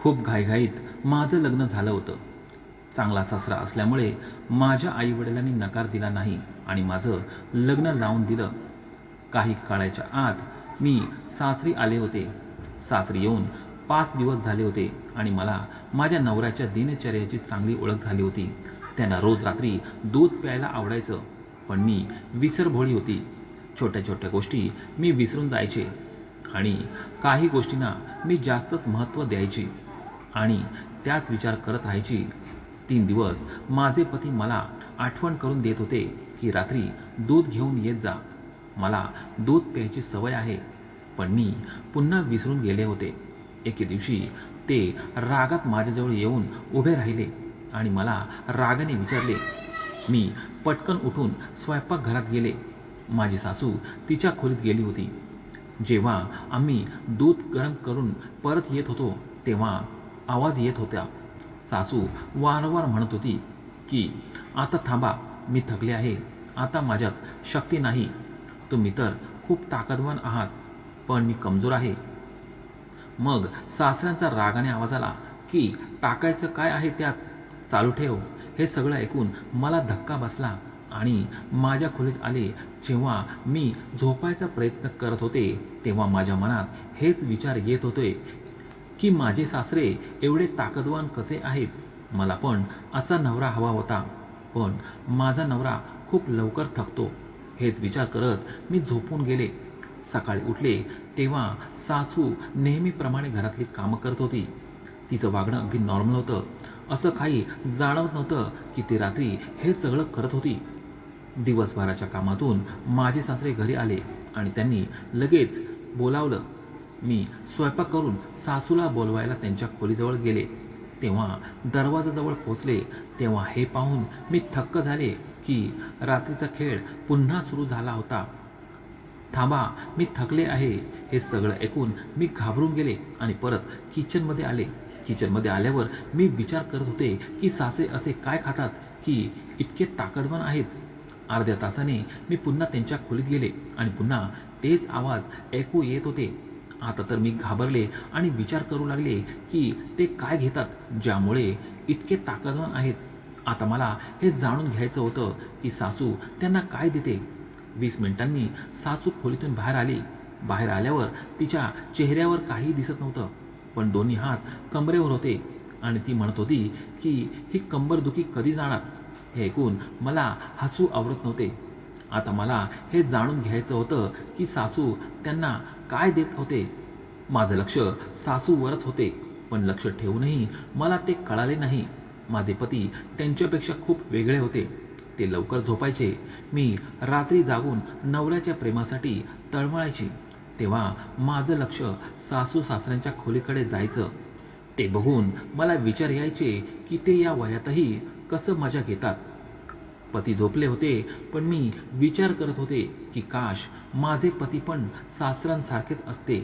खूप घाईघाईत माझं लग्न झालं होतं. चांगला सासरा असल्यामुळे माझ्या आईवडिलांनी नकार दिला नाही आणि माझं लग्न लावून दिलं. काही काळाच्या आत मी सासरी आले होते. सासरी येऊन पाच दिवस झाले होते आणि मला माझ्या नवऱ्याच्या दिनचर्याची चांगली ओळख झाली होती. त्यांना रोज रात्री दूध प्यायला आवडायचं पण मी विसरभोळी होती. छोट्या छोट्या गोष्टी मी विसरून जायचे आणि काही गोष्टींना मी जास्तच महत्त्व द्यायची. आणि त्याच विचार करत राहायची. तीन दिवस माझे पती मला आठवण करून देत होते की रात्री दूध घेऊन येत जा. मला दूध प्यायची सवय आहे पण मी पुन्हा विसरून गेले होते. एके दिवशी ते रागात माझ्याजवळ येऊन उभे राहिले आणि मला रागाने विचारले मी पटकन उठून स्वयंपाकघरात गेले. माझी सासू तिच्या खोलीत गेली होती. जेव्हा आम्ही दूध गरम करून परत येत होतो तेव्हा आवाज येत होत्या. सासू वारंवार म्हणत होती की आता थांबा मी थकले आहे. आता माझ्यात शक्ती नाही. तुम्ही तर खूप ताकदवान आहात पण मी कमजोर आहे. मग सासऱ्यांचा रागाने आवाज आला की टाकायचं काय आहे त्यात? चालू ठेव. हे सगळं ऐकून मला धक्का बसला आणि माझ्या खोलीत आले जेव्हा मी झोपायचा प्रयत्न करत होते तेव्हा माझ्या मनात हेच विचार येत होते की माझे सासरे एवढे ताकदवान कसे आहेत? मला पण असा नवरा हवा होता. पण माझा नवरा खूप लवकर थकतो. हेच विचार करत मी झोपून गेले. सकाळी उठले तेव्हा सासू नेहमीप्रमाणे घरातली कामं करत होती. तिचं वागणं अगदी नॉर्मल होतं. असं काही जाणवत नव्हतं की ती रात्री हे सगळं करत होती. दिवसभराच्या कामातून माझे सासरे घरी आले आणि त्यांनी लगेच बोलावलं मी स्वयंपाक करून सासूला बोलवायला त्यांच्या खोलीजवळ गेले. तेव्हा दरवाजाजवळ पोचले तेव्हा हे पाहून मी थक्क झाले की रात्रीचा खेळ पुन्हा सुरू झाला होता. थांबा मी थकले आहे. हे सगळं ऐकून मी घाबरून गेले आणि परत किचनमध्ये आले. किचनमध्ये आल्यावर मी विचार करत होते की सासे असे काय खातात की इतके ताकदवान आहेत. अर्ध्या तासाने मी पुन्हा त्यांच्या खोलीत गेले आणि पुन्हा तेच आवाज ऐकू येत होते. आता तर मी घाबरले आणि विचार करू लागले की ते काय घेतात ज्यामुळे इतके ताकदवान आहेत. आता मला हे जाणून घ्यायचं होतं की सासू त्यांना काय देते. वीस मिनिटांनी सासू खोलीतून बाहेर आली. बाहेर आल्यावर तिच्या चेहऱ्यावर काही दिसत नव्हतं पण दोन्ही हात कमरेवर होते आणि ती म्हणत होती की ही कंबरदुखी कधी जाणार? हे ऐकून मला हसू आवरत नव्हते. आता मला हे जाणून घ्यायचं होतं की सासू त्यांना काय देत होते? माझं लक्ष सासूवरच होते पण लक्ष ठेवूनही मला ते कळाले नाही. माझे पती त्यांच्यापेक्षा खूप वेगळे होते. ते लवकर झोपायचे. मी रात्री जागून नवऱ्याच्या प्रेमासाठी तळमळायची. तेव्हा माझं लक्ष सासू सासऱ्यांच्या खोलीकडे जायचं. ते बघून मला विचार यायचे की ते या वयातही कसं मजा घेतात. पती झोपले होते पण मी विचार करत होते की काश माझे पती पण सासऱ्यांसारखेच असते.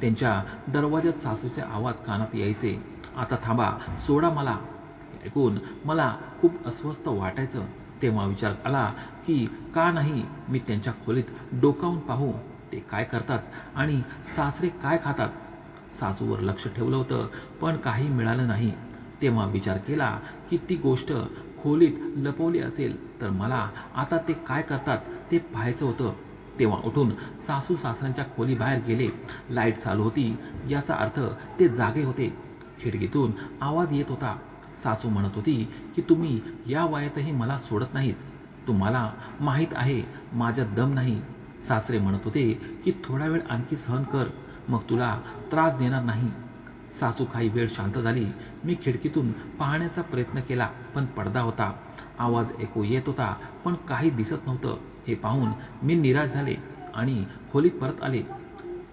त्यांच्या दरवाज्यात सासूचे आवाज कानात यायचे. आता थांबा सोडा मला. ऐकून मला खूप अस्वस्थ वाटायचं. तेव्हा विचार आला की का नाही मी त्यांच्या खोलीत डोकावून पाहू? ते काय करतात आणि सासरे काय खातात? सासूवर लक्ष ठेवलं होतं पण काही मिळालं नाही. तेव्हा विचार केला की ती गोष्ट खोलीत लपवली असेल तर मला आता ते काय करतात ते पाहायचं होतं. तेव्हा उठून सासू सासऱ्यांच्या खोली बाहेर गेले. लाइट चालू होती. याचा अर्थ ते जागे होते. खिडकीतून आवाज येत होता. सासू म्हणत होती की तुम्ही या वयातही मला सोडत नाहीत. तुम्हाला माहीत आहे माझ्यात दम नाही. सासरे म्हणत होते की थोडा वेळ आणखी सहन कर. मग तुला त्रास देणार नाही. सासू काही वेळ शांत झाली. मी खिडकीतून पाहण्याचा प्रयत्न केला पण पडदा होता. आवाज ऐकू येत होता पण काही दिसत नव्हतं. हे पाहून मी निराश झाले आणि खोलीत परत आले.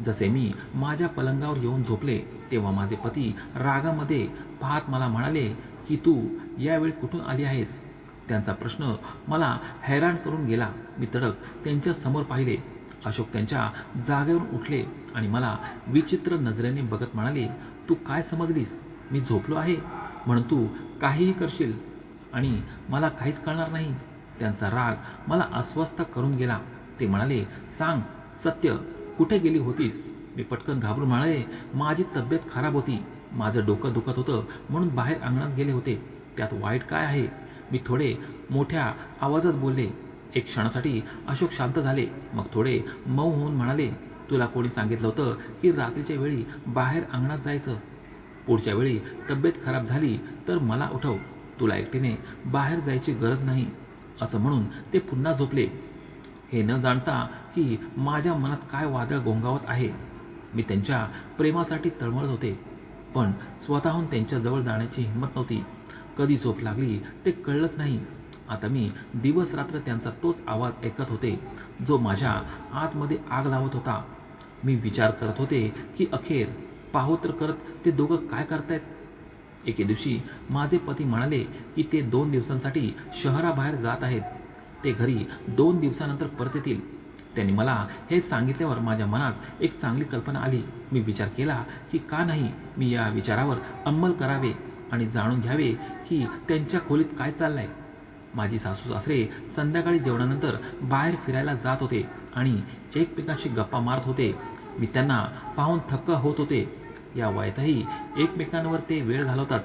जसे मी माझ्या पलंगावर येऊन झोपले तेव्हा माझे पती रागामध्ये पाहत मला म्हणाले की तू यावेळी कुठून आली आहेस? त्यांचा प्रश्न मला हैराण करून गेला. मी तडक त्यांच्यासमोर पाहिले. अशोक त्यांच्या जागेवरून उठले आणि मला विचित्र नजरेने बघत म्हणाले तू काय समजलीस? मी झोपलो आहे. म्हणून तू काहीही करशील. आणि मला काहीच कळणार नाही. त्यांचा राग मला अस्वस्थ करून गेला. ते म्हणाले सांग सत्य कुठे गेली होतीस? मी पटकन घाबरून म्हणाले माझी तब्येत खराब होती. माझं डोकं दुखत होतं. म्हणून बाहेर अंगणात गेले होते. त्यात वाईट काय आहे? मी थोडे मोठ्या आवाजात बोलले. एक क्षणासाठी अशोक शांत झाले. मग थोडे मऊ होऊन म्हणाले तुला कोणी सांगितलं होतं की रात्रीच्या वेळी बाहेर अंगणात जायचं? पुढच्या वेळी तब्येत खराब झाली तर मला उठव. तुला एकटीने बाहेर जायची गरज नाही असं म्हणून ते पुन्हा झोपले. हे न जाणता की माझ्या मनात काय वादळ गोंगावत आहे? मी त्यांच्या प्रेमासाठी तळमळत होते पण स्वतःहून त्यांच्याजवळ जाण्याची हिंमत नव्हती. कधी झोप लागली ते कळलंच नाही. आता मी दिवस रात्र त्यांचा तोच आवाज ऐकत होते जो माझ्या आतमध्ये आग लावत होता. मी विचार करत होते की अखेर पाहो तर करत ते दोघं काय करतायत? एके दिवशी माझे पती म्हणाले की ते दोन दिवसांसाठी शहराबाहेर जात आहेत. ते घरी दोन दिवसानंतर परत येतील. त्यांनी मला हे सांगितल्यावर माझ्या मनात एक चांगली कल्पना आली. मी विचार केला की का नाही मी या विचारावर अंमल करावे आणि जाणून घ्यावे की त्यांच्या खोलीत काय चाललं आहे माझी सासू सासरे संध्याकाळी जेवणानंतर बाहेर फिरायला जात होते आणि एकमेकांशी गप्पा मारत होते. मी त्यांना पाहून थक्क होत होते. या वयातही एकमेकांवर ते वेळ घालवतात.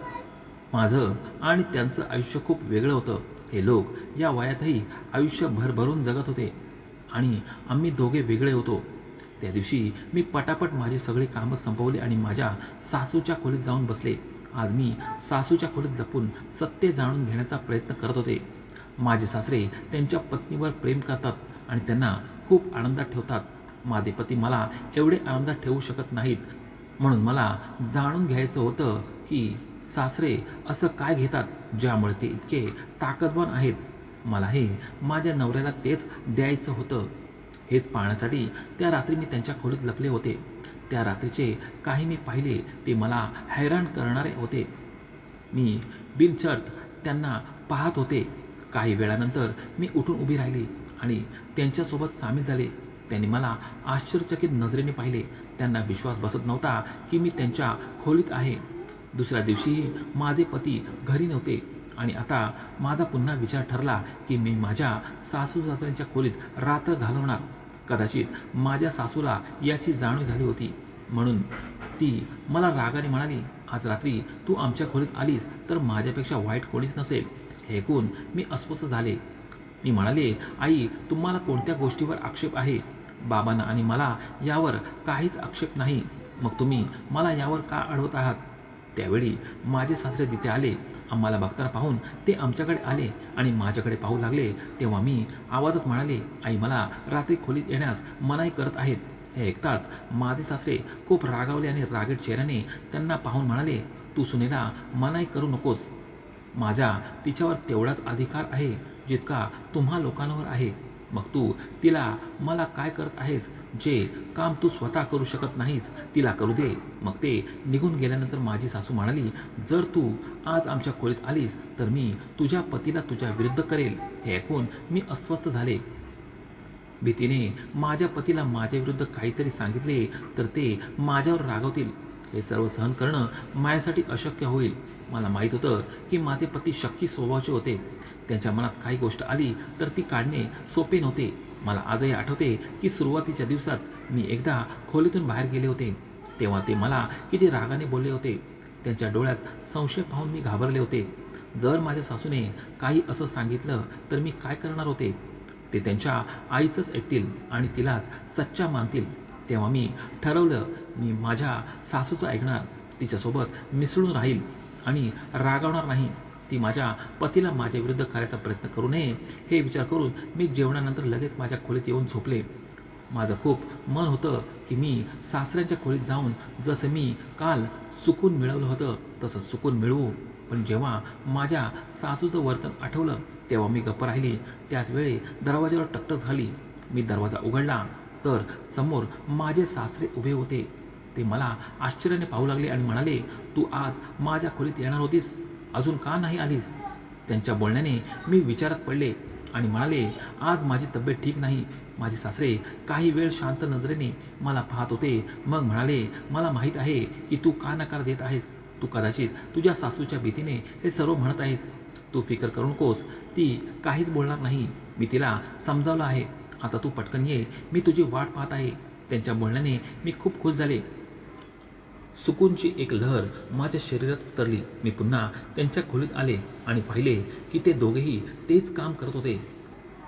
माझं आणि त्यांचं आयुष्य खूप वेगळं होतं. हे लोक या वयातही आयुष्य भरभरून जगत होते आणि आम्ही दोघे वेगळे होतो. त्या दिवशी मी पटापट माझी सगळी कामं संपवली आणि माझ्या सासूच्या खोलीत जाऊन बसले. आज मी सासूच्या खोलीत लपून सत्य जाणून घेण्याचा प्रयत्न करत होते. माझे सासरे त्यांच्या पत्नीवर प्रेम करतात आणि त्यांना खूप आनंदात ठेवतात. माझे पती मला एवढे आनंदात ठेवू शकत नाहीत. म्हणून मला जाणून घ्यायचं होतं की सासरे असं काय घेतात ज्यामुळे ते इतके ताकदवान आहेत. मला हे माझ्या नवऱ्याला तेच द्यायचं होतं. हेच पाहण्यासाठी त्या रात्री मी त्यांच्या खोलीत लपले होते. त्या रात्रीचे काही मी पाहिले ते मला हैराण करणारे होते. मी बिनचर्त त्यांना पाहत होते. काही वेळानंतर मी उठून उभी राहिली आणि त्यांच्यासोबत सामील झाले. त्यांनी मला आश्चर्यचकित नजरेने पाहिले. त्यांना विश्वास बसत नव्हता की मी त्यांच्या खोलीत आहे. दुसऱ्या दिवशीही माझे पती घरी नव्हते आणि आता माझा पुन्हा विचार ठरला की मी माझ्या सासू सासऱ्यांच्या खोलीत रात्र घालवणार. कदाचित माझ्या सासूला याची जाणीव झाली होती. म्हणून ती मला रागाने म्हणाली आज रात्री तू आमच्या खोलीत आलीस तर माझ्यापेक्षा वाईट कोणीच नसेल. हे ऐकून मी अस्वस्थ झाले. मी म्हणाले आई तुम्हाला कोणत्या गोष्टीवर आक्षेप आहे? बाबांना आणि मला यावर काहीच आक्षेप नाही. मग तुम्ही मला यावर का अडवत आहात? त्यावेळी माझे सासरे तिथे आले. आम्हाला बघताना पाहून ते आमच्याकडे आले आणि माझ्याकडे पाहू लागले तेव्हा मी आवाजात म्हणाले आई मला रात्री खोलीत येण्यास मनाई करत आहेत. हे ऐकताच माझे सासरे खूप रागावले आणि रागीट चेहऱ्याने त्यांना पाहून म्हणाले तू सुनेला मनाई करू नकोस. माझा तिच्यावर तेवढाच अधिकार आहे जितका तुम्हा लोकांवर आहे. मग तू तिला मला काय करत आहेस जे काम तू स्वतः करू शकत नाहीस तिला करू दे. मग ते निघून गेल्यानंतर माझी सासू म्हणाली जर तू आज आमच्या खोलीत आलीस तर मी तुझ्या पतीला तुझ्या विरुद्ध करेल. हे ऐकून मी अस्वस्थ झाले. भीतीने माझ्या पतीला माझ्या विरुद्ध काहीतरी सांगितले तर ते माझ्यावर रागवतील. हे सर्व सहन करणं माझ्यासाठी अशक्य होईल. मला माहीत होतं की माझे पती शक्की स्वभावाचे होते. त्यांच्या मनात काही गोष्ट आली तर ती काढणे सोपे नव्हते. मला आजही आठवते की सुरुवातीच्या दिवसात मी एकदा खोलीतून बाहेर गेले होते. तेव्हा ते मला किती रागाने बोलले होते. त्यांच्या डोळ्यात संशय पाहून मी घाबरले होते. जर माझ्या सासूने काही असं सांगितलं तर मी काय करणार होते? ते त्यांच्या आईचंच ऐकतील आणि तिलाच सच्चा मानतील. तेव्हा मी ठरवलं मी माझ्या सासूचं ऐकणार तिच्यासोबत मिसळून राहील आणि रागावणार नाही. ती माझ्या पतीला माझ्या विरुद्ध करायचा प्रयत्न करू नये हे विचार करून मी जेवणानंतर लगेच माझ्या खोलीत येऊन झोपले. माझं खूप मन होतं की मी सासऱ्यांच्या खोलीत जाऊन जसं मी काल चुकून मिळवलं होतं तसं चुकून मिळवू. पण जेव्हा माझ्या सासूचं वर्तन आठवलं तेव्हा मी गप्प राहिली. त्याच वेळी दरवाजावर टकटक झाली. मी दरवाजा उघडला. तर समोर माझे सासरे उभे होते. ते मला आश्चर्याने पाहू लागले आणि म्हणाले तू आज माझ्या खोलीत येणार होतीस? अजून का नाही आलीस? त्यांच्या बोलण्याने मी विचारात पडले आणि म्हणाले आज माझी तब्येत ठीक नाही. माझे सासरे काही वेळ शांत नजरेने मला पाहत होते. मग म्हणाले मला माहीत आहे की तू का नकार देत आहेस? तू कदाचित तुझ्या सासूच्या भीतीने हे सर्व म्हणत आहेस. तू फिकर करू नकोस. ती काहीच बोलणार नाही. मी तिला समजावलं आहे. आता तू पटकन ये. मी तुझी वाट पाहत आहे. त्यांच्या बोलण्याने मी खूप खुश झाले. सुकूनची एक लहर माझ्या शरीरात उतरली. मी पुन्हा त्यांच्या खोलीत आले आणि पाहिले की ते दोघेही तेच काम करत होते.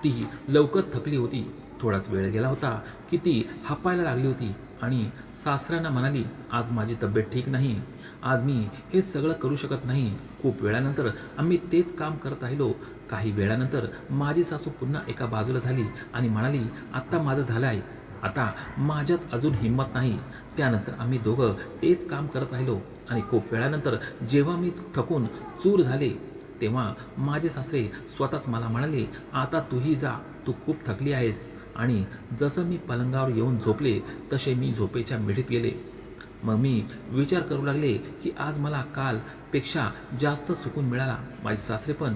ती लवकर थकली होती. थोडाच वेळ गेला होता की ती हापायला लागली होती आणि सासऱ्यांना म्हणाली आज माझी तब्येत ठीक नाही. आज मी हे सगळं करू शकत नाही. खूप वेळानंतर आम्ही तेच काम करत राहिलो. काही वेळानंतर माझी सासू पुन्हा एका बाजूला झाली आणि म्हणाली आत्ता माझं झालं आहे आता माझ्यात अजून हिंमत नाही. त्यानंतर आम्ही दोघं तेच काम करत राहिलो आणि खूप वेळानंतर जेव्हा मी थकून चूर झाले तेव्हा माझे सासरे स्वतःच मला म्हणाले आता तूही जा तू खूप थकली आहेस. आणि जसं मी पलंगावर येऊन झोपले तसे मी झोपेच्या मिढीत गेले. मग मी विचार करू लागले की आज मला कालपेक्षा जास्त सुकून मिळाला माझे सासरे पण.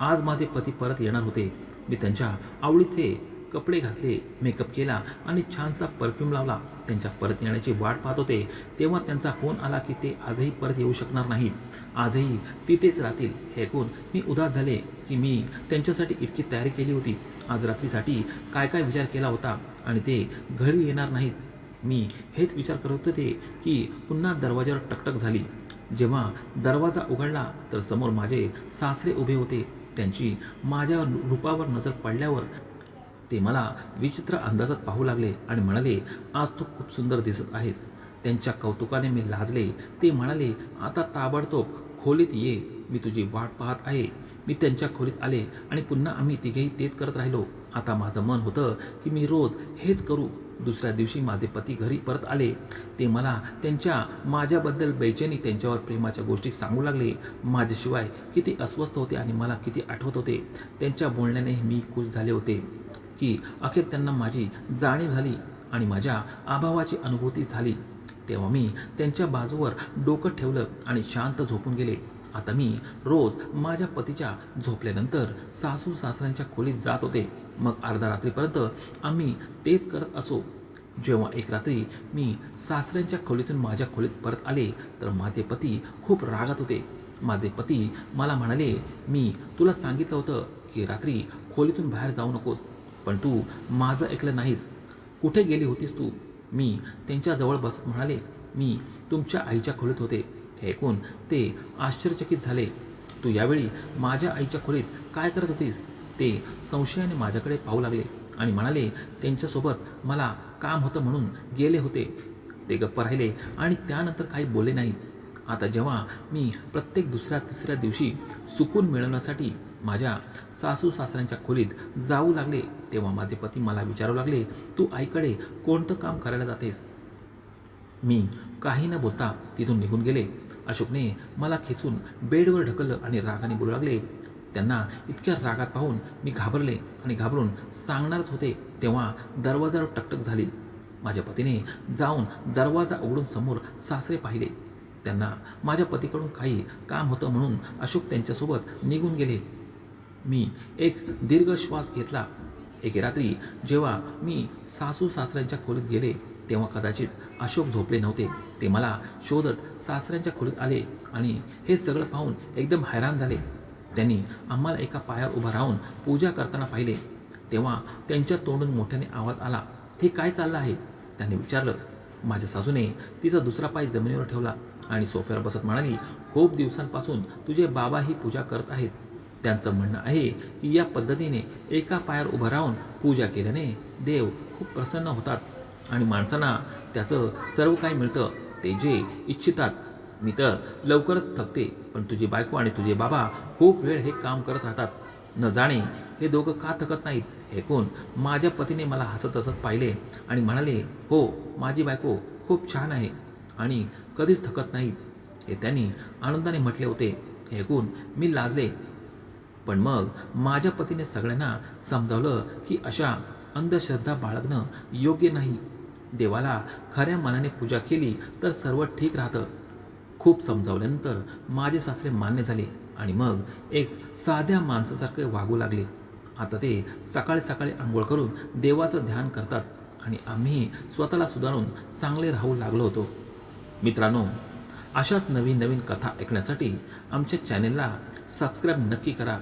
आज माझे पती परत येणार होते. मी त्यांच्या आवडीचे कपडे घातले मेकअप केला आणि छानसा परफ्यूम लावला. त्यांच्या परत येण्याची वाट पाहत होते. तेव्हा त्यांचा फोन आला की ते आजही परत येऊ शकणार नाहीत आजही तिथेच राहतील. हे ऐकून मी उदास झाले की मी त्यांच्यासाठी इतकी तयारी केली होती. आज रात्रीसाठी काय काय विचार केला होता आणि ते घरी येणार नाहीत. मी हेच विचार करत होते की पुन्हा दरवाजावर टकटक झाली. जेव्हा दरवाजा उघडला तर समोर माझे सासरे उभे होते. त्यांची माझ्या रूपावर नजर पडल्यावर ते मला विचित्र अंदाजात पाहू लागले आणि म्हणाले आज तू खूप सुंदर दिसत आहेस. त्यांच्या कौतुकाने मी लाजले. ते म्हणाले आता ताबडतोब खोलीत ये. मी तुझी वाट पाहत आहे. मी त्यांच्या खोलीत आले आणि पुन्हा आम्ही तिघेही तेच करत राहिलो. आता माझं मन होतं की मी रोज हेच करू. दुसऱ्या दिवशी माझे पती घरी परत आले. ते मला त्यांच्या माझ्याबद्दल बेचैनी त्यांच्यावर प्रेमाच्या गोष्टी सांगू लागले. माझ्याशिवाय किती अस्वस्थ होते आणि मला किती आठवत होते. त्यांच्या बोलण्याने मी खुश झाले होते. की अखेर त्यांना माझी जाणीव झाली आणि माझ्या अभावाची अनुभूती झाली. तेव्हा मी त्यांच्या बाजूवर डोकं ठेवलं आणि शांत झोपून गेले. आता मी रोज माझ्या पतीच्या झोपल्यानंतर सासू सासऱ्यांच्या खोलीत जात होते. मग अर्धा रात्रीपर्यंत आम्ही तेच करत असो. जेव्हा एक रात्री मी सासऱ्यांच्या खोलीतून माझ्या खोलीत परत आले तर माझे पती खूप रागात होते. माझे पती मला म्हणाले मी तुला सांगितलं होतं की रात्री खोलीतून बाहेर जाऊ नकोस. पण तू माझं ऐकलं नाहीस. कुठे गेली होतीस तू? मी त्यांच्याजवळ बसत म्हणाले मी तुमच्या आईच्या खोलीत होते. हे ऐकून ते आश्चर्यचकित झाले. तू यावेळी माझ्या आईच्या खोलीत काय करत होतीस? ते संशयाने माझ्याकडे पाहू लागले आणि म्हणाले त्यांच्यासोबत मला काम होतं म्हणून गेले होते. ते गप्प राहिले आणि त्यानंतर काही बोलले नाहीत. आता जेव्हा मी प्रत्येक दुसऱ्या तिसऱ्या दिवशी सुकून मिळवण्यासाठी माझ्या सासू सासऱ्यांच्या खोलीत जाऊ लागले. तेव्हा माझे पती मला विचारू लागले तू आईकडे कोणतं काम करायला जातेस? मी काही न बोलता तिथून निघून गेले. अशोकने मला खेचून बेडवर ढकललं आणि रागाने बोलू लागले. त्यांना इतक्या रागात पाहून मी घाबरले आणि घाबरून सांगणारच होते. तेव्हा दरवाजावर टकटक झाली. माझ्या पतीने जाऊन दरवाजा उघडून समोर सासरे पाहिले. त्यांना माझ्या पतीकडून काही काम होतं म्हणून अशोक त्यांच्यासोबत निघून गेले. मी एक दीर्घ श्वास घेतला. एके रात्री जेव्हा मी सासू सासऱ्यांच्या खोलीत गेले तेव्हा कदाचित अशोक झोपले नव्हते. ते मला शोधत सासऱ्यांच्या खोलीत आले आणि हे सगळं पाहून एकदम हैराण झाले. त्यांनी आम्हाला एका पायावर उभं राहून पूजा करताना पाहिले. तेव्हा त्यांच्या तोंडून मोठ्याने आवाज आला हे काय चाललं आहे? त्यांनी विचारलं माझ्या सासूने तिचा दुसरा पाय जमिनीवर ठेवला आणि सोफ्यावर बसत म्हणाली खूप दिवसांपासून तुझे बाबा ही पूजा करत आहेत. त्यांचं म्हणणं आहे की या पद्धतीने एका पायावर उभं राहून पूजा केल्याने देव खूप प्रसन्न होतात आणि माणसांना त्याचं सर्व काही मिळतं. ते जे इच्छितात. मी तर लवकरच थकते पण तुझी बायको आणि तुझे बाबा खूप वेळ हे काम करत राहतात. न जाणे हे दोघं का थकत नाहीत? ऐकून माझ्या पतीने मला हसत हसत पाहिले आणि म्हणाले हो माझी बायको खूप छान आहे आणि कधीच थकत नाहीत. हे त्यांनी आनंदाने म्हटले होते. ऐकून मी लाजले. पण मग माझ्या पतीने सगळ्यांना समजावलं की अशा अंधश्रद्धा बाळगणं योग्य नाही. देवाला खऱ्या मनाने पूजा केली तर सर्व ठीक राहतं. खूप समजावल्यानंतर माझे सासरे मान्य झाले आणि मग एक साध्या माणसासारखे वागू लागले. आता ते सकाळी सकाळी आंघोळ करून देवाचं ध्यान करतात आणि आम्ही स्वतःला सुधारून चांगले राहू लागलो होतो. मित्रांनो अशाच नवीन नवीन कथा ऐकण्यासाठी आमच्या चॅनेलला सबस्क्राईब नक्की करा.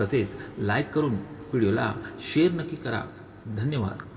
तसेच लाईक करून व्हिडिओला शेअर नक्की करा. धन्यवाद.